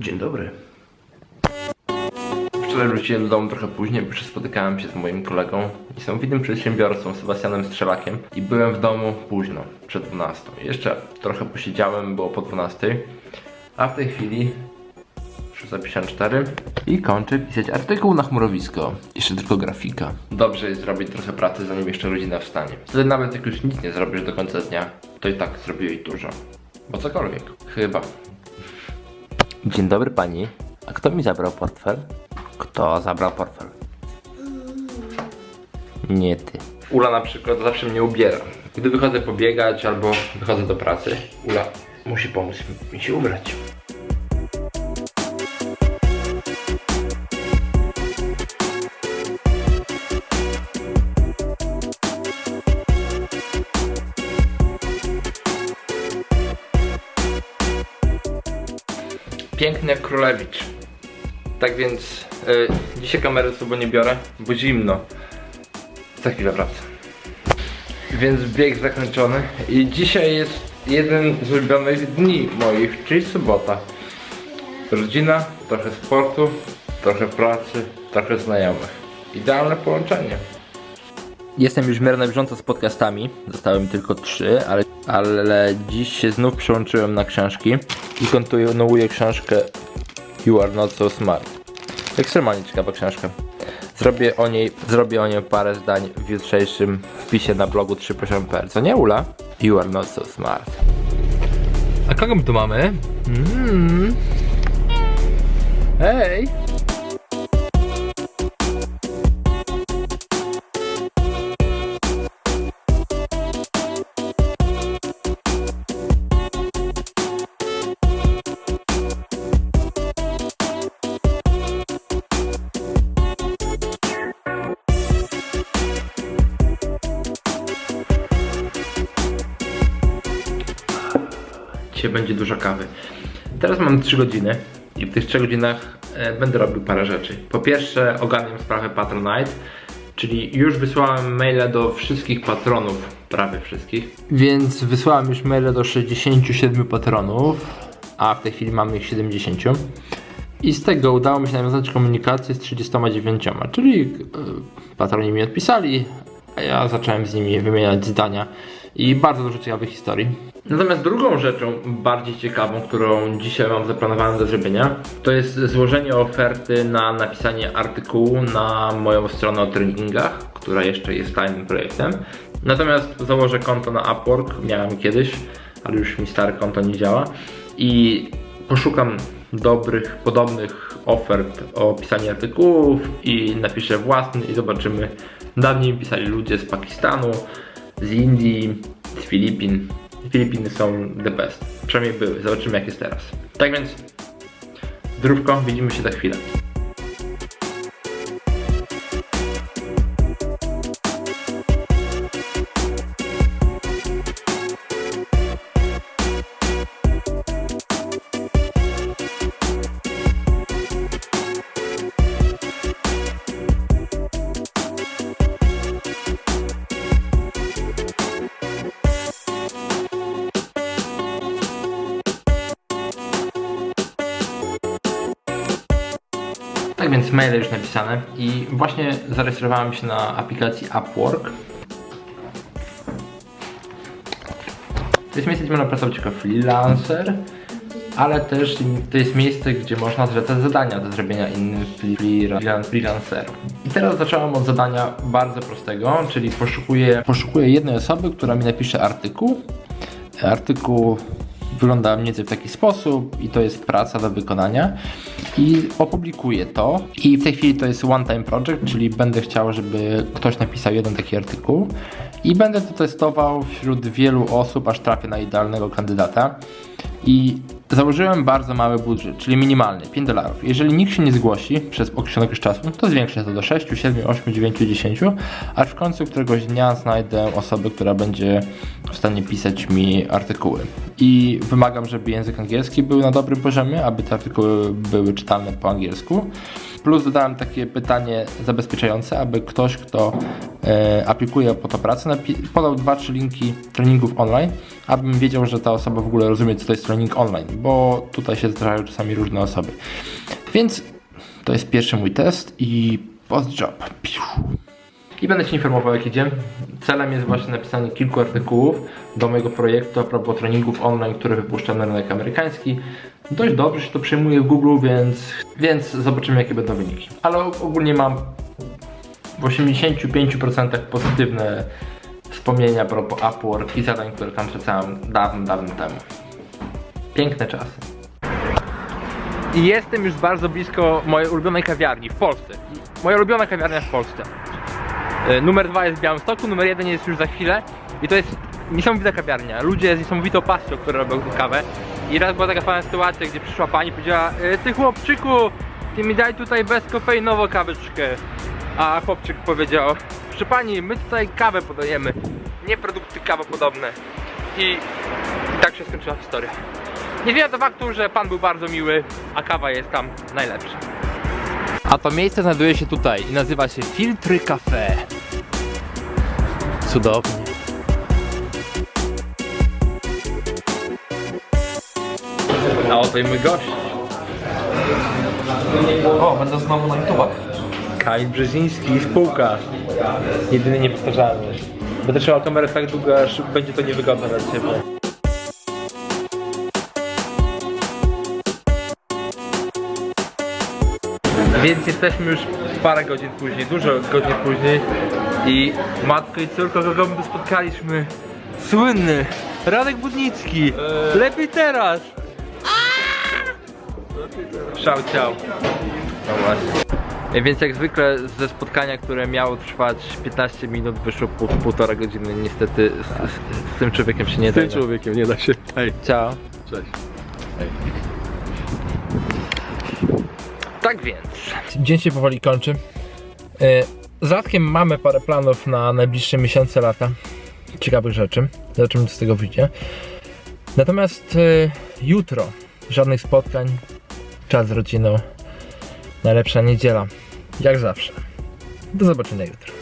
Dzień dobry. Wczoraj wróciłem do domu trochę później, bo jeszcze spotykałem się z moim kolegą, niesamowitym przedsiębiorcą Sebastianem Strzelakiem i byłem w domu późno, przed 12. Jeszcze trochę posiedziałem, było po 12, a w tej chwili 654 i kończę pisać artykuł na chmurowisko. Jeszcze tylko grafika. Dobrze jest zrobić trochę pracy, zanim jeszcze rodzina wstanie. Wtedy nawet jak już nic nie zrobisz do końca dnia, to i tak zrobiłeś dużo. Bo cokolwiek. Chyba. Dzień dobry pani. A kto mi zabrał portfel? Kto zabrał portfel? Nie ty. Ula na przykład zawsze mnie ubiera. Gdy wychodzę pobiegać albo wychodzę do pracy, Ula musi pomóc mi się ubrać. Piękny jak królewicz. Tak więc y, dzisiaj kamery sobą nie biorę, bo zimno. Za chwilę wracam. Więc bieg zakończony i dzisiaj jest jeden z ulubionych dni moich, czyli sobota. Rodzina, trochę sportu, trochę pracy, trochę znajomych. Idealne połączenie. Jestem już w miarę na bieżąco z podcastami. Zostały mi tylko trzy, ale, ale dziś się znów przełączyłem na książki i kontynuuję książkę You Are Not So Smart. Ekstremalnie ciekawa książka. Zrobię o niej, zrobię o niej parę zdań w jutrzejszym wpisie na blogu 3poziom.pl. Co nie, Ula? You Are Not So Smart. A kogo my tu mamy? Mm. Hej! Dzisiaj będzie dużo kawy. Teraz mam 3 godziny i w tych 3 godzinach e, będę robił parę rzeczy. Po pierwsze ogarniam sprawę Patronite, czyli już wysłałem maile do wszystkich patronów, prawie wszystkich. Więc wysłałem już maile do 67 patronów, a w tej chwili mamy ich 70. I z tego udało mi się nawiązać komunikację z 39, czyli e, patroni mi odpisali, a ja zacząłem z nimi wymieniać zdania i bardzo dużo ciekawych historii. Natomiast drugą rzeczą bardziej ciekawą, którą dzisiaj mam zaplanowaną do zrobienia, to jest złożenie oferty na napisanie artykułu na moją stronę o treningach, która jeszcze jest tajnym projektem. Natomiast założę konto na Upwork, miałem kiedyś, ale już mi stare konto nie działa i poszukam dobrych, podobnych ofert o pisanie artykułów i napiszę własny i zobaczymy. Dawniej pisali ludzie z Pakistanu, z Indii, z Filipin. Filipiny są the best. Przynajmniej były. Zobaczymy jak jest teraz. Tak więc zdrówko, widzimy się za chwilę. Więc maile już napisane i właśnie zarejestrowałem się na aplikacji Upwork. To jest miejsce, gdzie można pracować jako freelancer, ale też to jest miejsce, gdzie można zlecać zadania do zrobienia innym freelan- freelancerom. I teraz zacząłem od zadania bardzo prostego, czyli poszukuję, poszukuję jednej osoby, która mi napisze artykuł. Artykuł wygląda mniej więcej w taki sposób i to jest praca do wykonania. I opublikuję to. I w tej chwili to jest one time project, czyli będę chciał, żeby ktoś napisał jeden taki artykuł. I będę to testował wśród wielu osób, aż trafię na idealnego kandydata. I założyłem bardzo mały budżet, czyli minimalny, 5 dolarów. Jeżeli nikt się nie zgłosi przez określony czasu, to zwiększę to do 6, 7, 8, 9, 10, aż w końcu któregoś dnia znajdę osobę, która będzie w stanie pisać mi artykuły. I wymagam, żeby język angielski był na dobrym poziomie, aby te artykuły były czytalne po angielsku. Plus dodałem takie pytanie zabezpieczające, aby ktoś, kto e, aplikuje po to pracę, podał dwa, trzy linki treningów online, abym wiedział, że ta osoba w ogóle rozumie, co to jest trening online, bo tutaj się zdarzają czasami różne osoby. Więc to jest pierwszy mój test i post job. I będę Cię informował jak idzie. Celem jest właśnie napisanie kilku artykułów do mojego projektu a propos treningów online, które wypuszczam na rynek amerykański. Dość dobrze się to przyjmuje w Google, więc, więc zobaczymy jakie będą wyniki. Ale ogólnie mam w 85% pozytywne wspomnienia a propos Upwork i zadań, które tam przeczytałem dawno, dawno temu. Piękne czasy. I jestem już bardzo blisko mojej ulubionej kawiarni w Polsce. Moja ulubiona kawiarnia w Polsce. E, Numer dwa jest w Białymstoku, numer jeden jest już za chwilę. I to jest niesamowita kawiarnia. Ludzie z niesamowitą pasją, które robią tu kawę. I raz była taka fajna sytuacja, gdzie przyszła pani i powiedziała e, Ty chłopczyku, ty mi daj tutaj bezkofeinową kaweczkę. A chłopczyk powiedział Proszę pani, my tutaj kawę podajemy, nie produkty kawopodobne. I, I tak się skończyła historia. Nie zmienia to faktu, że pan był bardzo miły, a kawa jest tam najlepsza. A to miejsce znajduje się tutaj i nazywa się Filtry Cafe. Cudownie. A oto i mój gość. O, będę znowu na YouTubach. Kamil Brzeziński, spółka. Jedyny niepowtarzalny. Będę trzymał kamerę tak długo, aż będzie to niewygodne dla ciebie. Więc jesteśmy już parę godzin później, dużo godzin później i matko i córko, kogo my tu spotkaliśmy? Słynny Radek Budnicki. Lepiej teraz. Szał ciał. No właśnie. E, Więc jak zwykle ze spotkania, które miało trwać 15 minut, wyszło pół, półtora godziny. Niestety z, z, z tym człowiekiem się nie Z da. tym człowiekiem nie da się. Hej, Ciao. cześć. Tak więc. Dzień się powoli kończy. E, Z Radkiem mamy parę planów na najbliższe miesiące, lata. Ciekawych rzeczy. Zobaczymy, co z tego wyjdzie. Natomiast e, jutro żadnych spotkań. Czas z rodziną. Najlepsza niedziela. Jak zawsze. Do zobaczenia jutro.